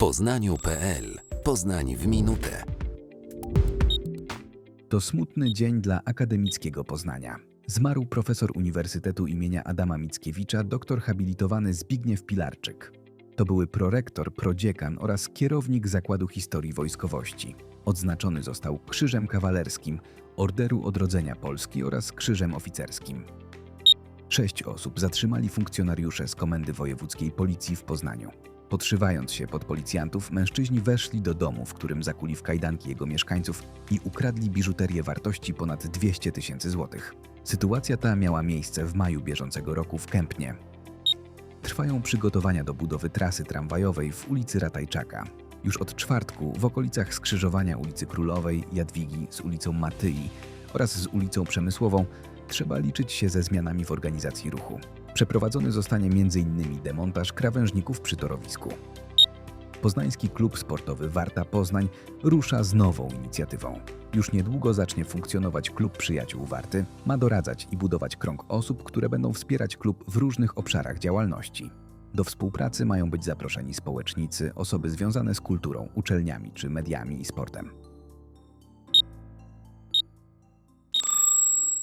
poznaniu.pl Poznań w minutę. To smutny dzień dla akademickiego Poznania. Zmarł profesor Uniwersytetu imienia Adama Mickiewicza, doktor habilitowany Zbigniew Pilarczyk. To były prorektor, prodziekan oraz kierownik Zakładu Historii Wojskowości. Odznaczony został Krzyżem Kawalerskim, Orderu Odrodzenia Polski oraz Krzyżem Oficerskim. Sześć osób zatrzymali funkcjonariusze z Komendy Wojewódzkiej Policji w Poznaniu. Podszywając się pod policjantów, mężczyźni weszli do domu, w którym zakuli w kajdanki jego mieszkańców i ukradli biżuterię wartości ponad 200 tysięcy złotych. Sytuacja ta miała miejsce w maju bieżącego roku w Kępnie. Trwają przygotowania do budowy trasy tramwajowej w ulicy Ratajczaka. Już od czwartku w okolicach skrzyżowania ulicy Królowej, Jadwigi z ulicą Matyi oraz z ulicą Przemysłową trzeba liczyć się ze zmianami w organizacji ruchu. Przeprowadzony zostanie m.in. demontaż krawężników przy torowisku. Poznański Klub Sportowy Warta Poznań rusza z nową inicjatywą. Już niedługo zacznie funkcjonować Klub Przyjaciół Warty. Ma doradzać i budować krąg osób, które będą wspierać klub w różnych obszarach działalności. Do współpracy mają być zaproszeni społecznicy, osoby związane z kulturą, uczelniami czy mediami i sportem.